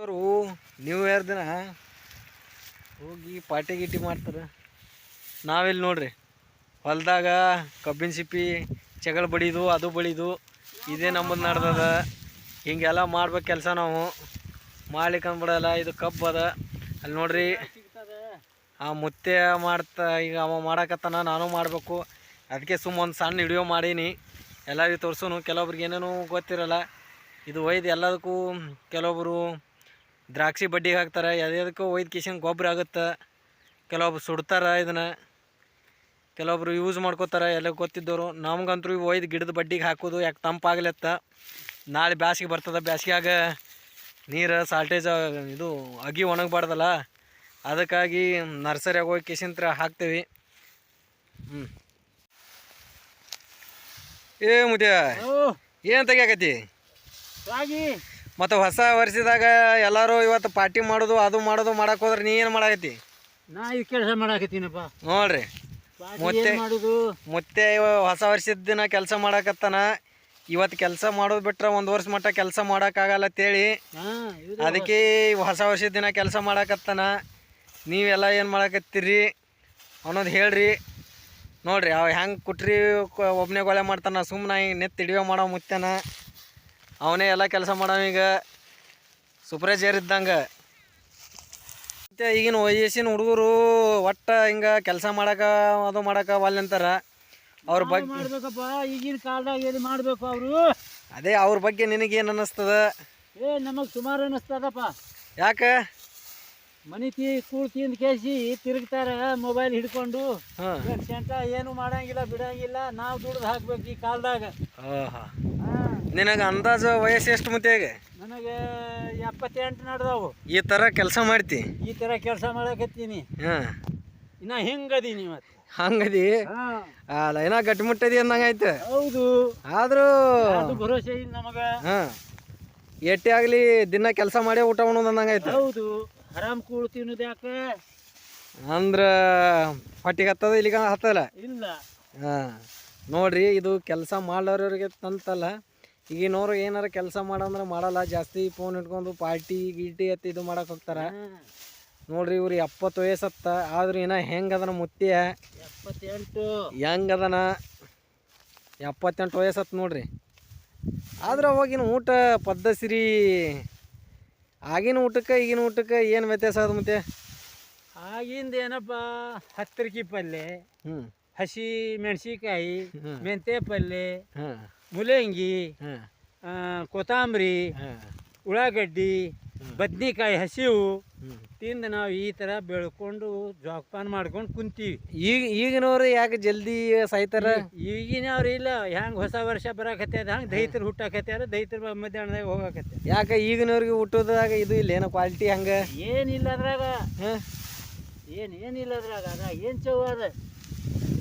ಅವರು new year ದಿನ ಹೋಗಿ ಪಾರ್ಟಿ ಗೀಟಿ ಮಾಡ್ತಾರೆ? ನಾವಿಲ್ಲಿ ನೋಡ್ರಿ. ಹೊಲದಾಗ ಕಬ್ಬಿನ ಸಿಪ್ಪಿ ಚಗಳ ಬಡಿದು, ಅದು ಬಡಿದು, ಇದೇ ನಮ್ಮದು ನಡ್ದದ. ಹಿಂಗೆಲ್ಲ ಮಾಡ್ಬೇಕು ಕೆಲಸ ನಾವು. ಮಾಡ್ಲಿಕ್ಕೆ ಬಿಡಲ್ಲ, ಇದು ಕಬ್ಬು ಅದ. ಅಲ್ಲಿ ನೋಡ್ರಿ. ಆ ಮುತ್ತೆ ಮಾಡ್ತಾ, ಈಗ ಅವ ಮಾಡಕತ್ತಾನ, ನಾನು ಮಾಡಬೇಕು. ಅದಕ್ಕೆ ಸುಮ್ಮ ಒಂದು ಸಣ್ಣ ವಿಡಿಯೋ ಮಾಡೀನಿ. ಎಲ್ಲರಿಗೂ ತೋರಿಸೋನು. ಕೆಲವೊಬ್ರಿಗೆ ಏನೇನೋ ಗೊತ್ತಿರಲ್ಲ. ಇದು ಒಯ್ದು ಎಲ್ಲದಕ್ಕೂ ಕೆಲವೊಬ್ಬರು ದ್ರಾಕ್ಷಿ ಬಡ್ಡಿಗೆ ಹಾಕ್ತಾರೆ ಯಾವುದಕ್ಕೂ ಒಯ್ದು ಕಿಶನ್ ಗೊಬ್ಬರ ಆಗುತ್ತೆ. ಕೆಲವೊಬ್ರು ಸುಡ್ತಾರೆ ಇದನ್ನು. ಕೆಲವೊಬ್ರು ಯೂಸ್ ಮಾಡ್ಕೋತಾರೆ ಎಲ್ಲ ಗೊತ್ತಿದ್ದವರು. ನಮ್ಗಂತೂ ಇವು ಒಯ್ದು ಗಿಡದ ಬಡ್ಡಿಗೆ ಹಾಕೋದು ಯಾಕೆ ತಂಪಾಗ್ಲತ್ತ ನಾಳೆ ಬ್ಯಾಸಿಗೆ ಬರ್ತದೆ ಬ್ಯಾಸಿಗ್ಯಾಗ ನೀರು ಸಾಲ್ಟೇಜ್ ಇದು ಅಗಿ ಒಣಗಬಾರ್ದಲ್ಲ. ಅದಕ್ಕಾಗಿ ನರ್ಸರಿಯಾಗ ಹೋಗಿ ಕಿಶಂತ್ರ ಹಾಕ್ತೀವಿ. ಹ್ಞೂ ಏ ಮುದ್ಯ ಏನು ತೆಗಿಯಾಕತಿ ರಾಗಿ. ಮತ್ತು ಹೊಸ ವರ್ಷದಾಗ ಎಲ್ಲರೂ ಇವತ್ತು ಪಾರ್ಟಿ ಮಾಡೋದು ಅದು ಮಾಡೋದು ಮಾಡಕ್ಕೆ ಹೋದ್ರೆ ನೀ ಏನು ಮಾಡಾಕತಿ ನಾ ಈ ಕೆಲಸ ಮಾಡಾಕತ್ತೀನಪ್ಪ. ನೋಡ್ರಿ. ಮತ್ತೆ? ಮಾಡುದು? ಮತ್ತೆ ಇವ ಹೊಸ ವರ್ಷದ ದಿನ ಕೆಲಸ ಮಾಡಕತ್ತಾನ. ಇವತ್ತು ಕೆಲಸ ಮಾಡೋದು ಬಿಟ್ರೆ ಒಂದು ವರ್ಷ ಮಟ್ಟ ಕೆಲಸ ಮಾಡೋಕ್ಕಾಗಲ್ಲ ಅಂತೇಳಿ. ಅದಕ್ಕೆ ಹೊಸ ವರ್ಷದ ದಿನ ಕೆಲಸ ಮಾಡಕತ್ತಾನ. ನೀವೆಲ್ಲ ಏನು ಮಾಡಾಕತ್ತೀರಿ? ಅನ್ನೋದು ಹೇಳ್ರಿ. ನೋಡ್ರಿ ಅವ ಹೆಂಗೆ ಕುಟ್ರಿ ಒಬ್ಬನೇ ಗೊಳೆ ಮಾಡ್ತಾನ ಸುಮ್ಮನೆ ನೆತ್ತ ಹಿಡಿಯೋ ಮಾಡೋ ಮುತ್ಯಾನ ಅವನೇ ಎಲ್ಲ ಕೆಲಸ ಈಗ. ಸೂಪರ್ವೈಸರ್ ಇದ್ದಂಗೆ. ಮತ್ತು ಈಗಿನ ವಯಸ್ಸಿನ ಹುಡುಗರು ಒಟ್ಟು ಹಿಂಗೆ ಕೆಲಸ ಮಾಡೋಕೆ ಅದು ಒಲ್ಲೆ ಅಂತಾರ ಅವ್ರ ಬಗ್ಗೆ ಮಾಡ್ಬೇಕಪ್ಪ ಈಗಿನ ಕಾಲದಾಗ ಏನು ಮಾಡಬೇಕು ಅವರು? ಅದೇ ಅವ್ರ ಬಗ್ಗೆ ನಿನಗೇನು ಅನ್ನಿಸ್ತದ? ಏ ನಮಗೆ ಸುಮಾರು ಅನ್ನಿಸ್ತದಪ್ಪ. ಯಾಕೆ? ಮನೆ ತೀ ಕೂಳ್ ತಿಂದು ಕೇಸಿ ತಿರುಗ್ತಾರೆ ಮೊಬೈಲ್ ಹಿಡ್ಕೊಂಡು. ಹಾಂ. ಏನ್ ಮಾಡಂಗಿಲ್ಲ ಬಿಡಂಗಿಲ್ಲ ನಾವು ದುಡ್ದು ಹಾಕ್ಬೇಕು ಈ ಕಾಲದಾಗ. ಓಹೋ. ನಿನಗೆ ಅಂದಾಜು ವಯಸ್ಸು ಎಷ್ಟು ಮುತ್ತೆಗೆ ನನಗೆ ಎಪ್ಪತ್ತೆಂಟು ನಡೆದವು. ಈ ಥರ ಕೆಲಸ ಮಾಡ್ತಿ? ಈ ಥರ ಕೆಲಸ ಮಾಡಕತ್ತೀನಿ ಹಾಂ. ಇನ್ನ ಹಿಂಗದೀನಿ ಮತ್ತೆ. ಹಂಗದಿ? ಅಲ್ಲ ಏನ ಗಟ್ಟಿಮುಟ್ಟದಿ ಅಂದಂಗೆ ಆಯ್ತು. ಹೌದು. ಆದರೂ ಅದು ಭರೋಸೆ ಇಲ್ಲ ನಮಗ. ಹಾಂ. ಎಟ್ಟಿ ಆಗಲಿ ದಿನ ಕೆಲಸ ಮಾಡಿ ಊಟ ಉಣ್ಣೋದು ಅಂದಂಗೆ ಆಯ್ತು. ಹೌದು. ಆರಾಮ್ ಕೂಳ್ ತಿನ್ನೋದು ಯಾಕೆ? ಅಂದ್ರೆ ಹೊಟ್ಟಿಗೆ ಹತ್ತದ ಇಲ್ಲಿಗ ಹತ್ತಲ್ಲ ಇಲ್ಲ. ಹಾಂ. ನೋಡ್ರಿ ಇದು ಕೆಲಸ ಮಾಡೋರಿಗೆ ಅಂತಲ್ಲ ಈಗಿನವ್ರು ಏನಾರ ಕೆಲಸ ಮಾಡಂದ್ರೆ ಮಾಡಲ್ಲ. ಜಾಸ್ತಿ ಫೋನ್ ಇಟ್ಕೊಂಡು ಪಾರ್ಟಿ ಗೀಟಿ ಅತ್ತ ಇದು ಮಾಡಕ್ಕೆ ಹೋಗ್ತಾರ. ನೋಡ್ರಿ ಇವ್ರು ಎಪ್ಪತ್ತು ವಯಸ್ಸತ್ತ ಆದ್ರೂ ಇನ್ನ ಹೆಂಗದನ ಮುತ್ತಿಯ? ಎಪ್ಪತ್ತೆಂಟು. ಹೆಂಗದನ ಎಪ್ಪತ್ತೆಂಟು ವಯಸ್ಸತ್ತು ನೋಡ್ರಿ. ಆದ್ರೆ ಅವಾಗಿನ ಊಟ ಪದ್ಧತಿ ಆಗಿನ ಊಟಕ್ಕೆ ಈಗಿನ ಊಟಕ್ಕೆ ಏನು ವ್ಯತ್ಯಾಸ ಅದ ಮತ್ತೆ ಆಗಿಂದ ಏನಪ್ಪ ಹತ್ತರಿಕೆ ಪಲ್ಯ ಹ್ಞೂ ಹಸಿ ಮೆಣಸಿಕಾಯಿ. ಮೆಂತೆ ಪಲ್ಯ ಹಾಂ. ಮುಲಂಗಿ ಹಾಂ. ಕೊತ್ತಂಬರಿ ಹಾಂ. ಉಳ್ಳಾಗಡ್ಡಿ ಬದ್ನಿಕಾಯಿ ಹಸಿವು ತಿಂದು ನಾವು ಈ ಥರ ಬೆಳ್ಕೊಂಡು ಜೋಪಾನ ಮಾಡ್ಕೊಂಡು ಕುಂತೀವಿ. ಈಗ ಈಗಿನವ್ರು ಯಾಕೆ ಜಲ್ದಿ ಸಾಯ್ತಾರ? ಈಗಿನವ್ರು ಇಲ್ಲ ಹೆಂಗೆ ಹೊಸ ವರ್ಷ ಬರಾಕತ್ಯಾದ ಹಂಗೆ ದೈತರು ಹುಟ್ಟಾಕತ್ಯಾರ ದೈತರು ಮಧ್ಯಾಹ್ನದಾಗ ಹೋಗಾಕತ್ತೆ ಯಾಕೆ ಈಗಿನವ್ರಿಗೆ ಹುಟ್ಟೋದಾಗ ಇದು ಇಲ್ಲ ಏನೋ ಕ್ವಾಲಿಟಿ ಹಂಗೆ? ಏನಿಲ್ಲ ಅದ್ರಾಗ. ಹಾಂ. ಏನು ಏನಿಲ್ಲ ಅದ್ರಾಗ ಅದಾಗ ಏನು ಚೌ ಅದ?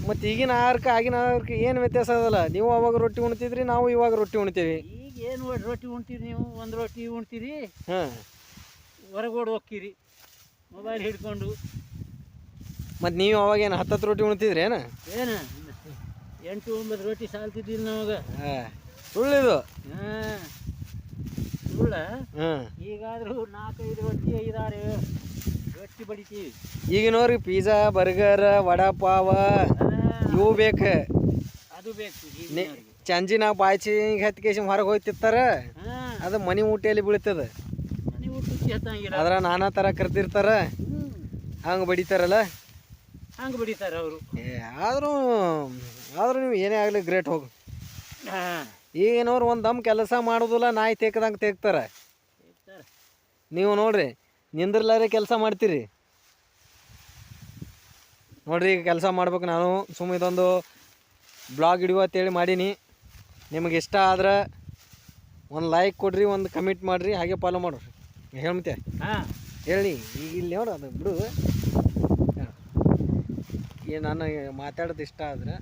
ಮತ್ತು ಈಗಿನ ಆಹಾರಕ್ಕೆ ಆಗಿನ ಆಹಾರಕ್ಕೆ ಏನು ವ್ಯತ್ಯಾಸ ಅದಲ್ಲ? ನೀವು ಅವಾಗ ರೊಟ್ಟಿ ಉಣ್ತಿದ್ರಿ ನಾವು ಇವಾಗ ರೊಟ್ಟಿ ಉಣ್ತೀವಿ. ಈಗ ಏನು ರೊಟ್ಟಿ ಉಣ್ತೀರಿ ನೀವು? ಒಂದು ರೊಟ್ಟಿ ಉಣ್ತೀರಿ ಹಾಂ. ಹೊರಗೋಡ್ ಹೋಗ್ತೀರಿ ಮೊಬೈಲ್ ಹಿಡ್ಕೊಂಡು. ಮತ್ತು ನೀವು ಅವಾಗ ಏನು ಹತ್ತತ್ತು ರೊಟ್ಟಿ ಉಣ್ತಿದ್ರಿ ಏನು? ಏನು? ಎಂಟು ಒಂಬತ್ತು ರೊಟ್ಟಿ ಸಾಲ್ತಿದ್ದಿಲ್ಲ ನಾವಾಗ. ಹಾಂ. ಸುಳ್ಳಿದು? ಹಾಂ. ಸುಳ್ಳ? ಹಾಂ. ಈಗಾದರೂ ನಾಲ್ಕೈದು ರೊಟ್ಟಿ ಐದಾರು ರೊಟ್ಟಿ ಬಡಿತೀವಿ. ಈಗಿನವ್ರಿಗೆ ಪಿಜ್ಜಾ ಬರ್ಗರ್ ವಡಾ ಪಾವ ಇವು ಬೇಕು. ಅದು ಬೇಕು ಚಂಜಿ ನಾವು ಬಾಯಿ ಹತ್ಕೇಸಿ ಹೊರಗೆ ಹೋಯ್ತಿರ್ತಾರ. ಅದು ಮನೆ ಊಟಲ್ಲಿ ಬೀಳ್ತದ. ಅದ್ರ ನಾನಾ ಥರ ಕರ್ತಿರ್ತಾರ ಹಂಗೆ ಬಡಿತಾರಲ್ಲ. ಹಂಗೆ ಬಡಿತಾರೆ ಅವರು. ಏ ಆದರೂ ಆದರೂ ನೀವು ಏನೇ ಆಗಲಿ ಗ್ರೇಟ್ ಹೋಗು. ಈಗಿನವ್ರು ಒಂದು ದಮ್ ಕೆಲಸ ಮಾಡೋದಿಲ್ಲ ನಾಯಿ ತೇಕದಂಗ ತೇಕ್ತಾರೆ. ನೀವು ನೋಡ್ರಿ ನಿಂದ್ರಲಾರೆ ಕೆಲಸ ಮಾಡ್ತೀರಿ. ನೋಡ್ರಿ ಈಗ ಕೆಲಸ ಮಾಡ್ಬೇಕು ನಾನು. ಸುಮ್ಮ ಇದೊಂದು ಬ್ಲಾಗ್ ಹಿಡಿಯುವ ಅಂತೇಳಿ ಮಾಡೀನಿ. ನಿಮಗೆ ಇಷ್ಟ ಆದ್ರೆ ಒಂದು ಲೈಕ್ ಕೊಡ್ರಿ ಒಂದು ಕಮೆಂಟ್ ಮಾಡಿರಿ ಹಾಗೆ ಫಾಲೋ ಮಾಡ್ರಿ. ಹೇಳ್ಮತ್ತೆ ಹಾಂ. ಹೇಳಿ. ಈಗ ಇಲ್ಲಿ ನೋಡು ಅದು ಬಿಡು. ಏನು ನಾನು ಮಾತಾಡೋದು ಇಷ್ಟ ಆದ್ರೆ